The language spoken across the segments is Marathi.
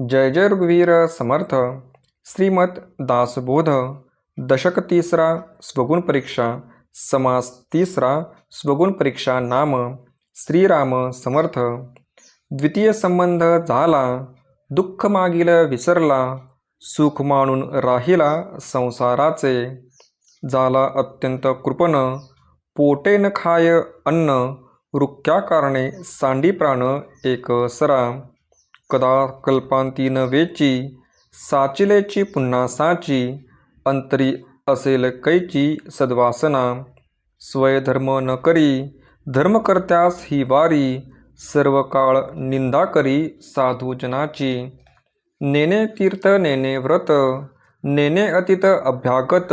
जय जय रघुवीर समर्थ। श्रीमत दासबोध दशक तिसरा स्वगुण परीक्षा समास तिसरा स्वगुण परीक्षा नाम श्रीराम समर्थ। द्वितीय संबंध झाला दुःख मागील विसरला सुख मानून राहिला संसाराचे झाला अत्यंत कृपण पोटे न खाय अन्न रुक्या कारणे सांडी प्राण एक सरा। कदा कल्पांती न वेची साचिलेची पुन्हा साची अंतरी असेल कैची सद्वासना. स्वयधर्म न करी धर्मकर्त्यास ही वारी सर्व काळ निंदा करी साधूजनाची. नेने तीर्थ नेने व्रत नेने अतित अभ्यागत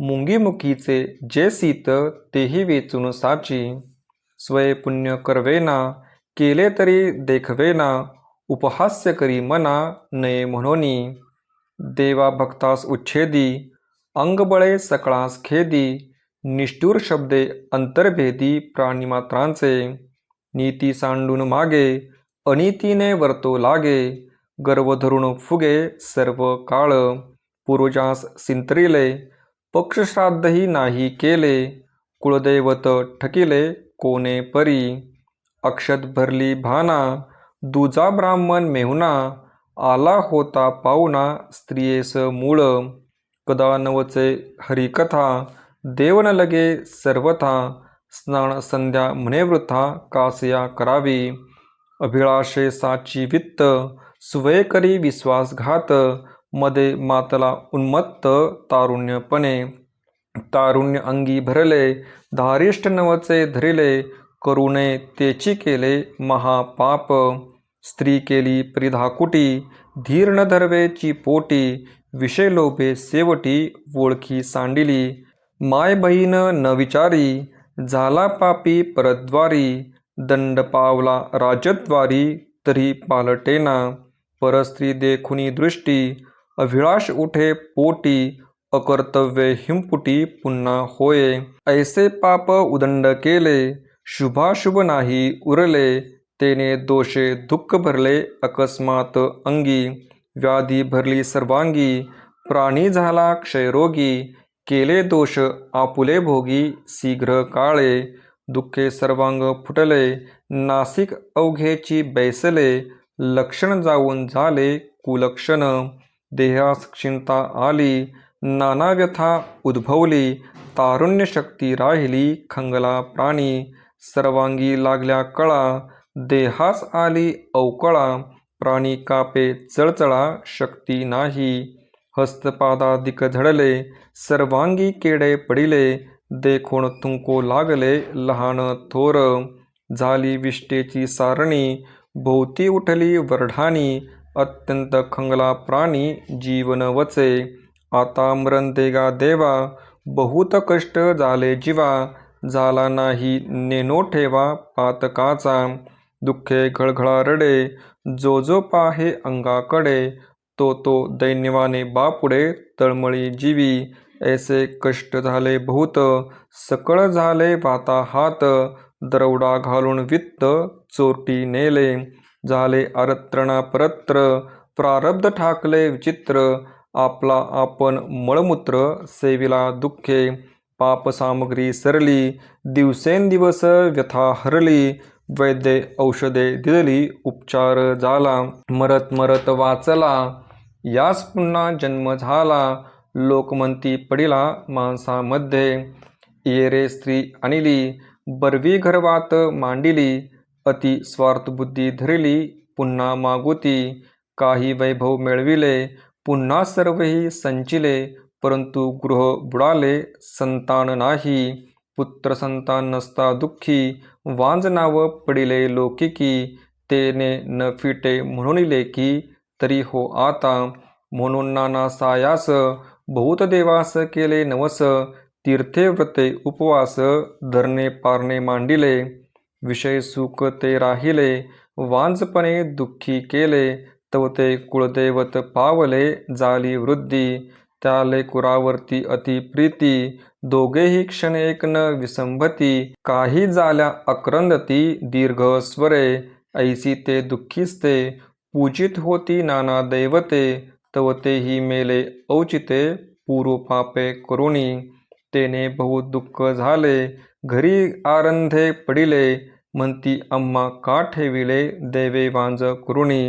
मुंगीमुखीचे जे सीत तेही वेचून साची. स्वय पुण्य करवेना केले तरी देखवेना उपहास्य करी मना नये म्हणोनी देवा भक्तास उच्छेदी अंगबळे सकळास खेदी निष्ठूर शब्दे अंतर्भेदी प्राणीमात्रांचे नीती सांडून मागे अनितीने वर्तो लागे गर्व धरून फुगे सर्व काळ पूर्वजास सिंतरिले पक्षश्राद्धही नाही केले कुळदैवत ठकिले कोणे परी अक्षत भरली भाना दुजा ब्राह्मण मेहुना आला होता पाहुणा स्त्रियेस मूळ. कदानवचे हरिकथा देवन लगे सर्वथा स्नान संध्या म्हणेवृथा कासया करावी. अभिलाषे साची वित्त सुवेकरी विश्वासघात मध्ये मातला उन्मत्त तारुण्यपणे. तारुण्य अंगी भरले धारिष्ठ नवचे धरिले करुणे तेची केले महापाप. स्त्री केली परिधाकुटी धीर्ण धर्वेची पोटी विषय लोभे सेवटी ओळखी सांडिली. माय बहीण न विचारी झाला पापी परद्वारी दंड पावला राजद्वारी तरी पालटेना. परस्त्री देखुनी दृष्टी अभिलाष उठे पोटी अकर्तव्य हिंपुटी पुन्हा होय. ऐसे पाप उदंड केले शुभाशुभ नाही उरले तेने दोषे दुःख भरले अकस्मात अंगी व्याधी भरली सर्वांगी प्राणी झाला क्षयरोगी केले दोष आपुले भोगी शीघ्र काळे दुःखे सर्वांग फुटले नासिक अवघेची बैसले लक्षण जाऊन झाले कुलक्षण देहास क्षीणता आली नाना व्यथा उद्भवली तारुण्यशक्ती राहिली खंगला प्राणी सर्वांगी लागल्या कळा. देहास आली अवकळा. प्राणी कापे चळचळा शक्ती नाही. हस्तपादाधिक झडले. सर्वांगी केडे पडिले. देखोण तुंको लागले लहान थोर. झाली विष्टेची सारणी. भोवती उठली वरढाणी अत्यंत खंगला प्राणी जीवन वचे. आता मरण देगा देवा. बहुत कष्ट झाले जीवा. झाला नाही. नेनो ठेवा पातकाचा. दुःखे खळखळा रडे जो जो पाहे अंगाकडे तो तो दैन्यवाने बापुडे तळमळी जीवी. ऐसे कष्ट झाले बहुत सकळ झाले वाता हात. दरवडा घालून वित्त चोरटी नेले. झाले आरत्रणा परत्र प्रारब्ध ठाकले विचित्र. आपला आपण मळमूत्र सेविला दुःखे. पापसामग्री सरली दिवसेंदिवस व्यथा हरली वैद्य औषधे दिली उपचार झाला मरत मरत वाचला यास पुन्हा जन्म झाला लोकमंती पडिला माणसामध्ये. येरे स्त्री आणली बरवी गर्वात मांडिली अति स्वार्थबुद्धी धरली पुन्हा मागुती काही वैभव मिळविले पुन्हा सर्वही संचिले परंतु गृह बुडाले संतान नाही. पुत्र संतान नसता दुःखी. वांजनाव पडिले लोकिकी. तेने न फिटे म्हणून की तरी हो आता. म्हणून नाना सायास. बहुत केले नवस. तीर्थे व्रते उपवास. धरणे पारणे मांडिले. विषय सुख ते राहिले. वांजपणे दुःखी केले. तव ते कुळदैवत पावले. जाली वृद्धी. त्याले कुरावरती अति प्रीती दोघेही क्षण एक न विसंभती काही झाल्या अक्रंदती दीर्घ स्वरे ऐसी ते दुःखीस्ते पूजित होती नाना दैवते तव तेही मेले औचिते पूर्वपापे करुणी. तेने बहु दुःख झाले घरी आरंधे पडिले म्हणती अम्मा का ठेविले देवे वांज करुणी.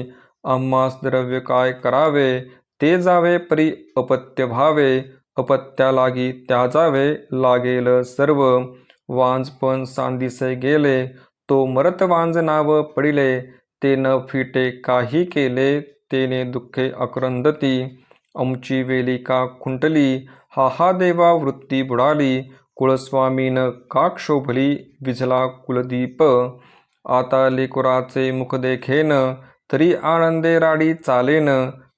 आम्हास द्रव्य काय करावे ते जावे परी अपत्य भावे अपत्या लागी त्या जावे लागेल सर्व. वांज पण सांदिसे गेले तो मरत वांज नाव पडिले ते न फिटे काही केले तेने दुःखे अक्रंदती आमची वेलिका खुंटली हा हा देवा वृत्ती बुडाली कुळस्वामीन का क्षोभली विझला कुलदीप. आता लेकुराचे मुख देखेन तरी आनंदे राडी चालेन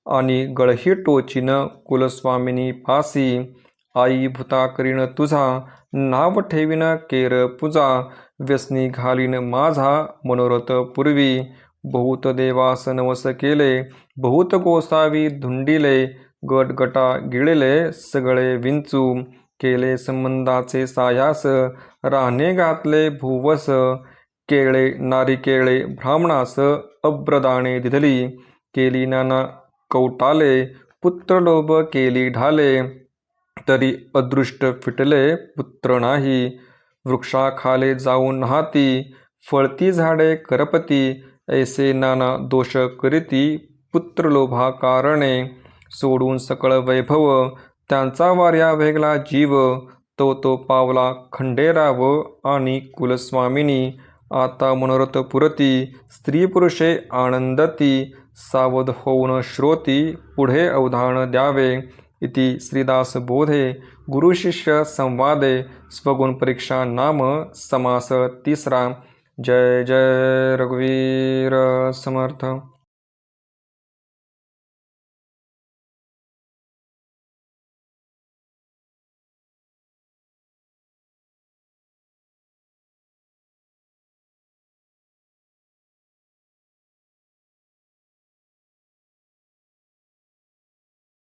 आणि गळही टोचिन कुलस्वामिनी पासी आई भूता करीन तुझा नाव ठेवीन केर पूजा व्यसनी घालीन माझा मनोरथ पूर्वी. बहुत देवास नवस केले बहुत गोसावी धुंडिले गटगटा गिळले सगळे विंचू. केले संबंधाचे सायास राहणे घातले भूवस. केळे नारिकेळे ब्राह्मणास अब्रदाणे दिधली. केली नाना कौटाले पुत्रलोभ केली ढाले तरी अदृष्ट फिटले पुत्र नाही. वृक्षाखाले जाऊन हाती फळती झाडे करपती ऐसे नाना दोष करीती पुत्रलोभा कारणे सोडून सकळ वैभव त्यांचा वार्या वेगळा जीव तो तो पावला खंडेराव आणि कुलस्वामिनी. आता मनोरथ पुरती स्त्री पुरुषे आनंदती सावध होऊन श्रोती पुढे अवधान द्यावे इति श्रीदासबोधे गुरुशिष्य संवादे स्वगुण परीक्षा नाम समास तिसरा। जय जय रघुवीर समर्थ।